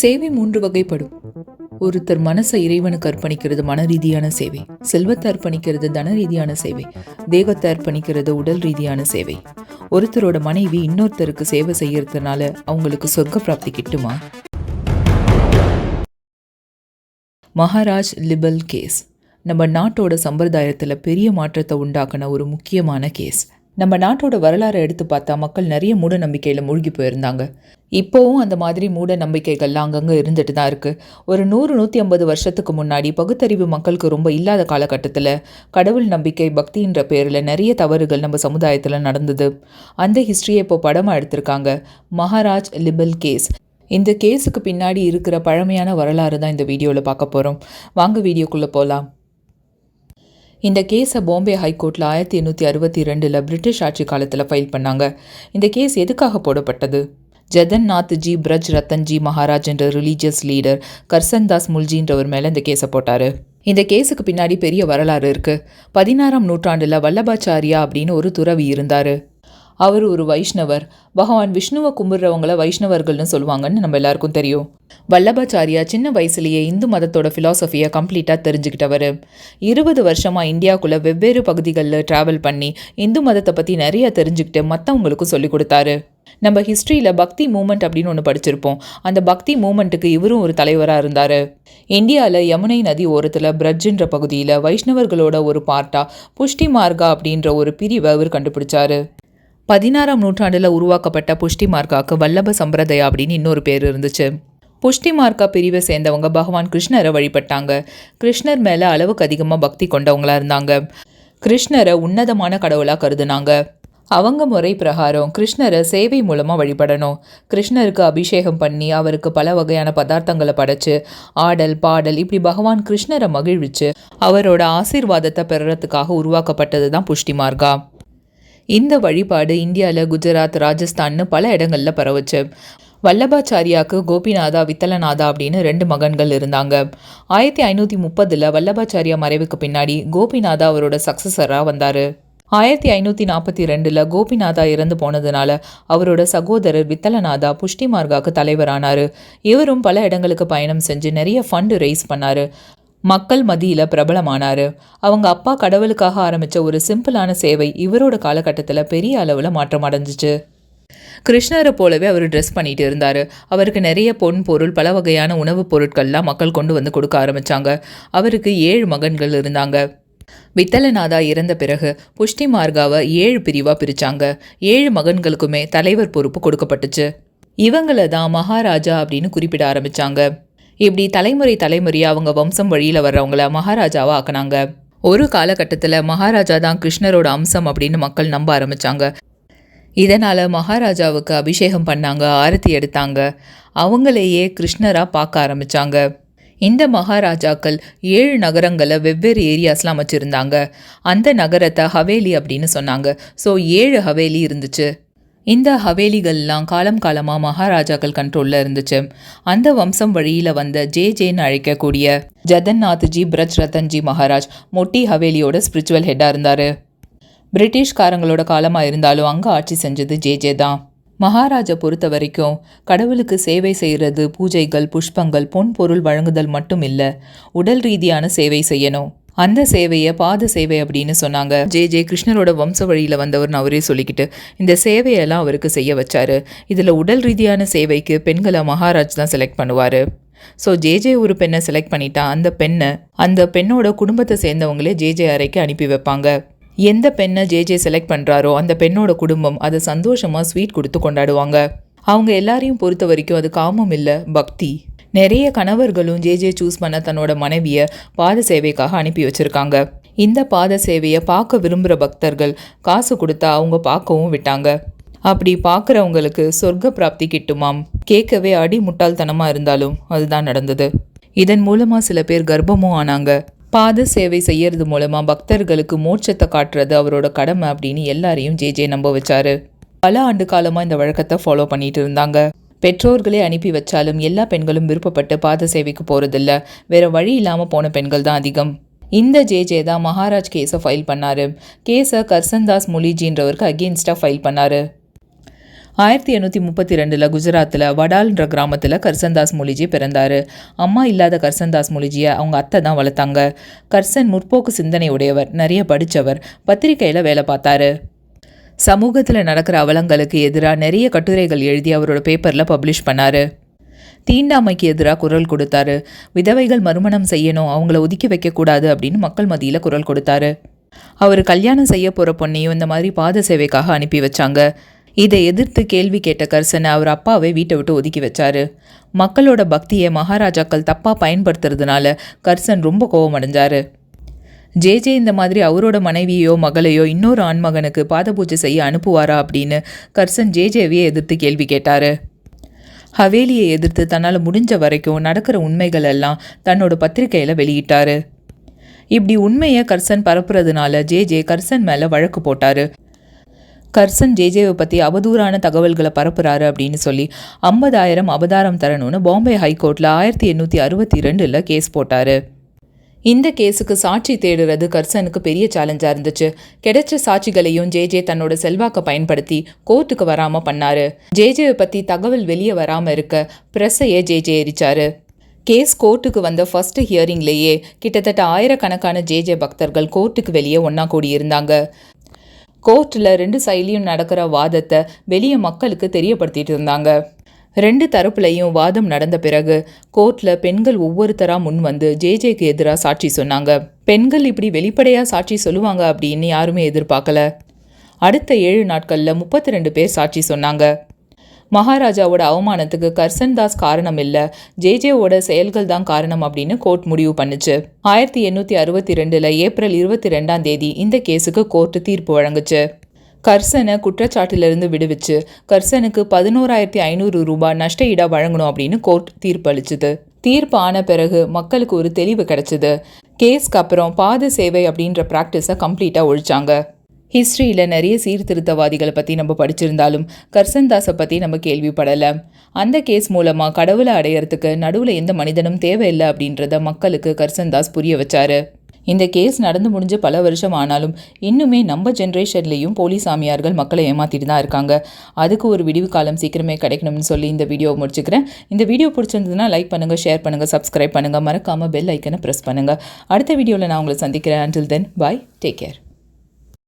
சேவை மூன்று வகைப்படும். ஒருத்தர் மனசை இறைவனுக்கு அர்ப்பணிக்கிறது மன ரீதியான சேவை செல்வத்தை அர்ப்பணிக்கிறது தன ரீதியான சேவை தேகத்தை அர்ப்பணிக்கிறது உடல் ரீதியான சேவை. ஒருத்தரோட மனைவி இன்னொருத்தருக்கு சேவை செய்யறதுனால அவங்களுக்கு சொர்க்க பிராப்தி கிட்டுமா? Maharaj libel case. நம்ம நாட்டோட சம்பிரதாயத்தில் பெரிய மாற்றத்தை உண்டாக்குன ஒரு முக்கியமான கேஸ். நம்ம நாட்டோட வரலாறை எடுத்து பார்த்தா மக்கள் நிறைய மூட நம்பிக்கையில் மூழ்கி போயிருந்தாங்க. இப்போவும் அந்த மாதிரி மூட நம்பிக்கைகள்லாம் அங்கங்கே இருந்துட்டு தான் இருக்குது ஒரு நூறு நூற்றி ஐம்பது வருஷத்துக்கு முன்னாடி பகுத்தறிவு மக்களுக்கு ரொம்ப இல்லாத காலகட்டத்தில் கடவுள் நம்பிக்கை பக்தின்ற பேரில் நிறைய தவறுகள் நம்ம சமுதாயத்தில் நடந்தது. அந்த ஹிஸ்ட்ரியை இப்போ படமாக எடுத்திருக்காங்க. Maharaj libel case. இந்த கேஸுக்கு பின்னாடி இருக்கிற பழமையான வரலாறு தான் இந்த வீடியோவில் பார்க்க போகிறோம் வாங்க வீடியோக்குள்ளே போகலாம் இந்த கேஸை பாம்பே ஹைகோர்ட்டில் ஆயிரத்தி எண்ணூற்றி அறுபத்தி ரெண்டில் பிரிட்டிஷ் ஆட்சி காலத்தில் ஃபைல் பண்ணாங்க. இந்த கேஸ் எதுக்காக போடப்பட்டது? ஜெகந்நாத்ஜி பிரஜ் ரத்தன்ஜி மகாராஜ் என்ற ரிலீஜியஸ் லீடர் கர்சன்தாஸ் முல்ஜின்றவர் மேலே இந்த கேஸை போட்டார். இந்த கேஸுக்கு பின்னாடி பெரிய வரலாறு இருக்குது பதினாறாம் நூற்றாண்டில் வல்லபாச்சாரியா அப்படின்னு ஒரு துறவி இருந்தார். அவர் ஒரு வைஷ்ணவர். பகவான் விஷ்ணுவை கும்பிட்றவங்கள வைஷ்ணவர்கள்னு சொல்லுவாங்கன்னு நம்ம எல்லாருக்கும் தெரியும். வல்லபாச்சாரியா சின்ன வயசுலேயே இந்து மதத்தோட ஃபிலாசபியை கம்ப்ளீட்டாக தெரிஞ்சுக்கிட்டவர். இருபது வருஷமாக இந்தியாவுக்குள்ளே வெவ்வேறு பகுதிகளில் ட்ராவல் பண்ணி இந்து மதத்தை பற்றி நிறைய தெரிஞ்சுக்கிட்டு மற்றவங்களுக்கும் சொல்லிக் கொடுத்தாரு. நம்ம ஹிஸ்ட்ரியில் பக்தி மூமெண்ட் அப்படின்னு ஒன்று படிச்சிருப்போம். அந்த பக்தி மூமெண்ட்டுக்கு இவரும் ஒரு தலைவராக இருந்தார். இந்தியாவில் யமுனை நதி ஓரத்தில் பிரஜ்ன்ற பகுதியில் வைஷ்ணவர்களோட ஒரு பார்ட்டாக புஷ்டி மார்கா அப்படின்ற ஒரு பிரிவை அவர் கண்டுபிடிச்சாரு. பதினாறாம் நூற்றாண்டில் உருவாக்கப்பட்ட புஷ்டி மார்க்காவுக்கு வல்லப சம்பிரதயா அப்படின்னு இன்னொரு பேர் இருந்துச்சு. புஷ்டி மார்க்கா பிரிவை சேர்ந்தவங்க பகவான் கிருஷ்ணரை வழிபட்டாங்க. கிருஷ்ணர் மேலே அளவுக்கு அதிகமாக பக்தி கொண்டவங்களா இருந்தாங்க. கிருஷ்ணரை உன்னதமான கடவுளாக கருதுனாங்க. அவங்க முறை பிரகாரம் கிருஷ்ணரை சேவை மூலமாக வழிபடணும். கிருஷ்ணருக்கு அபிஷேகம் பண்ணி அவருக்கு பல வகையான பதார்த்தங்களை படைச்சு ஆடல் பாடல் இப்படி பகவான் கிருஷ்ணரை மகிழ்விச்சு அவரோட ஆசீர்வாதத்தை பெறறதுக்காக உருவாக்கப்பட்டது தான் புஷ்டி மார்கா இந்த வழிபாடு இந்தியாவில் குஜராத் ராஜஸ்தான்னு பல இடங்களில் பரவுச்சு. வல்லபாச்சாரியாவுக்கு கோபிநாதா வித்தலநாதா அப்படின்னு ரெண்டு மகன்கள் இருந்தாங்க. ஆயிரத்தி ஐநூற்றி முப்பதில் வல்லபாச்சாரியா மறைவுக்கு பின்னாடி கோபிநாதா அவரோட சக்சஸராக வந்தார். ஆயிரத்தி ஐநூற்றி நாற்பத்தி ரெண்டில் கோபிநாதா இறந்து போனதுனால அவரோட சகோதரர் வித்தலநாதா புஷ்டி மார்காக்கு தலைவரானார். இவரும் பல இடங்களுக்கு பயணம் செஞ்சு நிறைய ஃபண்டு ரைஸ் பண்ணார். மக்கள் மத்தியில் பிரபலமானார். அவங்க அப்பா கடவுளுக்காக ஆரம்பித்த ஒரு சிம்பிளான சேவை இவரோட காலகட்டத்தில் பெரிய அளவில் மாற்றம் அடைஞ்சிச்சு. கிருஷ்ணரை போலவே அவர் ட்ரெஸ் பண்ணிட்டு இருந்தார். அவருக்கு நிறைய பொன் பொருள் பல வகையான உணவுப் பொருட்கள்லாம் மக்கள் கொண்டு வந்து கொடுக்க ஆரம்பித்தாங்க அவருக்கு ஏழு மகன்கள் இருந்தாங்க. வித்தலநாதா இறந்த பிறகு புஷ்டி மார்காவை ஏழு பிரிவாக பிரித்தாங்க ஏழு மகன்களுக்குமே தலைவர் பொறுப்பு கொடுக்கப்பட்டுச்சு. இவங்கள தான் மகாராஜா அப்படின்னு குறிப்பிட ஆரம்பித்தாங்க இப்படி தலைமுறை தலைமுறையாக அவங்க வம்சம் வழியில் வர்றவங்கள மகாராஜாவாக ஆக்குனாங்க. ஒரு காலகட்டத்தில் மகாராஜா தான் கிருஷ்ணரோட அம்சம் அப்படின்னு மக்கள் நம்ப ஆரம்பித்தாங்க இதனால் மகாராஜாவுக்கு அபிஷேகம் பண்ணாங்க ஆரத்தி எடுத்தாங்க. அவங்களையே கிருஷ்ணராக பார்க்க ஆரம்பித்தாங்க இந்த மகாராஜாக்கள் ஏழு நகரங்களை வெவ்வேறு ஏரியாஸ்லாம் வச்சுருந்தாங்க அந்த நகரத்தை ஹவேலி அப்படின்னு சொன்னாங்க. ஸோ ஏழு ஹவேலி இருந்துச்சு. இந்த ஹவேலிகள்லாம் காலம் காலமாக மகாராஜாக்கள் கண்ட்ரோலில் இருந்துச்சு. அந்த வம்சம் வழியில் வந்த ஜே ஜேன்னு அழைக்கக்கூடிய ஜதன்நாத்ஜி பிரஜ் ரத்தன்ஜி மகாராஜ் மொட்டி ஹவேலியோட ஸ்பிரிச்சுவல் ஹெட்டாக இருந்தார். பிரிட்டிஷ்காரங்களோட காலமாக இருந்தாலும் அங்கே ஆட்சி செஞ்சது ஜே ஜே தான். மகாராஜா பொறுத்த வரைக்கும் கடவுளுக்கு சேவை செய்கிறது பூஜைகள் புஷ்பங்கள் பொன் பொருள் வழங்குதல் மட்டும் இல்லை உடல் ரீதியான சேவை செய்யணும். அந்த சேவையை பாத சேவை அப்படின்னு சொன்னாங்க. ஜே. ஜே. கிருஷ்ணரோட வம்ச வழியில் வந்தவர்னு அவரே சொல்லிக்கிட்டு இந்த சேவையெல்லாம் அவருக்கு செய்ய வச்சாரு. இதில் உடல் ரீதியான சேவைக்கு பெண்களை மகாராஜ் தான் செலக்ட் பண்ணுவார். ஸோ ஜேஜே ஒரு பெண்ணை செலக்ட் பண்ணிட்டா அந்த பெண்ணை அந்த பெண்ணோட குடும்பத்தை சேர்ந்தவங்களே ஜேஜே அறைக்கு அனுப்பி வைப்பாங்க. எந்த பெண்ணை ஜேஜே செலக்ட் பண்ணுறாரோ அந்த பெண்ணோட குடும்பம் அதை சந்தோஷமாக ஸ்வீட் கொடுத்து கொண்டாடுவாங்க. அவங்க எல்லாரையும் பொறுத்த வரைக்கும் அது காமம் இல்லை பக்தி. நிறைய கணவர்களும் ஜேஜே சூஸ் பண்ண தன்னோட மனைவியை பாத சேவைக்காக அனுப்பி வச்சுருக்காங்க. இந்த பாத சேவையை பார்க்க விரும்புகிற பக்தர்கள் காசு கொடுத்தா அவங்க பார்க்கவும் விட்டாங்க. அப்படி பார்க்குறவங்களுக்கு சொர்க்க பிராப்தி கிட்டுமாம். கேட்கவே அடி முட்டாள்தனமாக இருந்தாலும் அதுதான் நடந்தது. இதன் மூலமாக சில பேர் கர்ப்பமும் ஆனாங்க. பாத சேவை செய்யறது மூலமா பக்தர்களுக்கு மோட்சத்தை காட்டுறது அவரோட கடமை அப்படின்னு எல்லாரையும் ஜே ஜே நம்ப வச்சாரு. பல ஆண்டு காலமா இந்த வழக்கத்தை ஃபாலோ பண்ணிட்டு இருந்தாங்க. பெற்றோர்களே அனுப்பி வச்சாலும் எல்லா பெண்களும் விருப்பப்பட்டு பாத சேவைக்கு போறதில்ல. வேற வழி இல்லாம போன பெண்கள் தான் அதிகம். இந்த ஜே ஜே தான் மகாராஜ் கேஸை ஃபைல் பண்ணாரு. கேஸை கர்சன்தாஸ் முலிஜின்றவருக்கு அகேன்ஸ்டாக ஃபைல் பண்ணாரு. ஆயிரத்தி எண்ணூற்றி முப்பத்தி ரெண்டில் குஜராத்தில் வடால்ன்ற கிராமத்தில் கர்சன்தாஸ் மொழிஜி பிறந்தார். அம்மா இல்லாத கர்சன்தாஸ் மொழிஜியை அவங்க அத்தை தான் வளர்த்தாங்க. கர்சன் முற்போக்கு சிந்தனை உடையவர் நிறைய படித்தவர் பத்திரிக்கையில் வேலை பார்த்தாரு. சமூகத்தில் நடக்கிற அவலங்களுக்கு எதிராக நிறைய கட்டுரைகள் எழுதி அவரோட பேப்பரில் பப்ளிஷ் பண்ணார். தீண்டாமைக்கு எதிராக குரல் கொடுத்தாரு. விதவைகள் மறுமணம் செய்யணும் அவங்கள ஒதுக்கி வைக்கக்கூடாது அப்படின்னு மக்கள் மத்தியில் குரல் கொடுத்தாரு. அவர் கல்யாணம் செய்ய போகிற பொண்ணையும் இந்த மாதிரி பாத சேவைக்காக அனுப்பி வச்சாங்க. இதை எதிர்த்து கேள்வி கேட்ட கர்சனை அவர் அப்பாவை வீட்டை விட்டு ஒதுக்கி வச்சாரு. மக்களோட பக்தியை மகாராஜாக்கள் தப்பாக பயன்படுத்துறதுனால கர்சன் ரொம்ப கோபமடைஞ்சாரு. ஜே ஜே இந்த மாதிரி அவரோட மனைவியோ மகளையோ இன்னொரு ஆண்மகனுக்கு பாத பூஜை செய்ய அனுப்புவாரா அப்படின்னு கர்சன் ஜே எதிர்த்து கேள்வி கேட்டார். ஹவேலியை எதிர்த்து தன்னால் முடிஞ்ச வரைக்கும் நடக்கிற உண்மைகள் எல்லாம் தன்னோட பத்திரிக்கையில் வெளியிட்டாரு. இப்படி உண்மையை கர்சன் பரப்புறதுனால ஜே ஜே கர்சன் மேலே வழக்கு போட்டார். கர்சன் ஜேஜேவை பற்றி அவதூறான தகவல்களை பரப்புறாரு அப்படின்னு சொல்லி ஐம்பதாயிரம் அபதாரம் தரணும்னு பாம்பே ஹைகோர்ட்டில் ஆயிரத்தி எண்ணூற்றி அறுபத்தி ரெண்டில் கேஸ் போட்டார். இந்த கேஸுக்கு சாட்சி தேடுறது கர்சனுக்கு பெரிய சேலஞ்சாக இருந்துச்சு. கிடைச்ச சாட்சிகளையும் ஜேஜே தன்னோட செல்வாக்கை பயன்படுத்தி கோர்ட்டுக்கு வராமல் பண்ணாரு. ஜேஜேவை பற்றி தகவல் வெளியே வராமல் இருக்க ப்ரெஸ்ஸையே ஜேஜே எரிச்சாரு. கேஸ் கோர்ட்டுக்கு வந்த ஃபர்ஸ்ட் ஹியரிங்லேயே கிட்டத்தட்ட ஆயிரக்கணக்கான ஜேஜே பக்தர்கள் கோர்ட்டுக்கு வெளியே ஒன்றா கூடியிருந்தாங்க. கோர்ட்டில் ரெண்டு சைட்லேயும் நடக்கிற வாதத்தை வெளியே மக்களுக்கு தெரியப்படுத்திட்டு இருந்தாங்க. ரெண்டு தரப்புலையும் வாதம் நடந்த பிறகு கோர்ட்டில் பெண்கள் ஒவ்வொருத்தராக முன் வந்து ஜேஜேக்கு எதிராக சாட்சி சொன்னாங்க. பெண்கள் இப்படி வெளிப்படையாக சாட்சி சொல்லுவாங்க அப்படின்னு யாருமே எதிர்பார்க்கல. அடுத்த ஏழு நாட்களில் முப்பத்தி ரெண்டு பேர் சாட்சி சொன்னாங்க. மகாராஜாவோட அவமானத்துக்கு கர்சன் தாஸ் காரணம் இல்லை ஜேஜேவோட செயல்கள் தான் காரணம் அப்படின்னு கோர்ட் முடிவு பண்ணுச்சு. ஆயிரத்தி எண்ணூற்றி அறுபத்தி ரெண்டில் ஏப்ரல் இருபத்தி ரெண்டாம் தேதி இந்த கேஸுக்கு கோர்ட்டு தீர்ப்பு வழங்குச்சு. கர்சனை குற்றச்சாட்டிலிருந்து விடுவிச்சு. கர்சனுக்கு பதினோராயிரத்தி ஐநூறு ரூபாய் நஷ்ட ஈடாக வழங்கணும் அப்படின்னு கோர்ட் தீர்ப்பு அளிச்சுது தீர்ப்பு ஆன பிறகு மக்களுக்கு ஒரு தெளிவு கிடைச்சிது. கேஸ்க்கு அப்புறம் பாத சேவை அப்படின்ற ப்ராக்டிஸை கம்ப்ளீட்டாக ஒழிச்சாங்க. ஹிஸ்ட்ரியில் நிறைய சீர்திருத்தவாதிகளை பற்றி நம்ம படிச்சிருந்தாலும் கர்சன்தாஸை பற்றி நம்ம கேள்விப்படலை. அந்த கேஸ் மூலமாக கடவுளை அடையறதுக்கு நடுவில் எந்த மனிதனும் தேவையில்லை அப்படின்றத மக்களுக்கு கர்சன்தாஸ் புரிய வச்சாரு. இந்த கேஸ் நடந்து முடிஞ்சு பல வருஷம் ஆனாலும் இன்னுமே நம்ம ஜென்ரேஷன்லேயும் போலீஸ் சாமியார்கள் மக்களை ஏமாற்றிட்டு தான் இருக்காங்க. அதுக்கு ஒரு விடிவு காலம் சீக்கிரமே கிடைக்கணும்னு சொல்லி இந்த வீடியோவை முடிச்சுக்கிறேன். இந்த வீடியோ பிடிச்சிருந்ததுன்னா லைக் பண்ணுங்கள் ஷேர் பண்ணுங்கள் சப்ஸ்கிரைப் பண்ணுங்கள் மறக்காமல் பெல் ஐக்கனை ப்ரெஸ் பண்ணுங்கள் அடுத்த வீடியோவில் நான் உங்களை சந்திக்கிறேன். Until then bye take care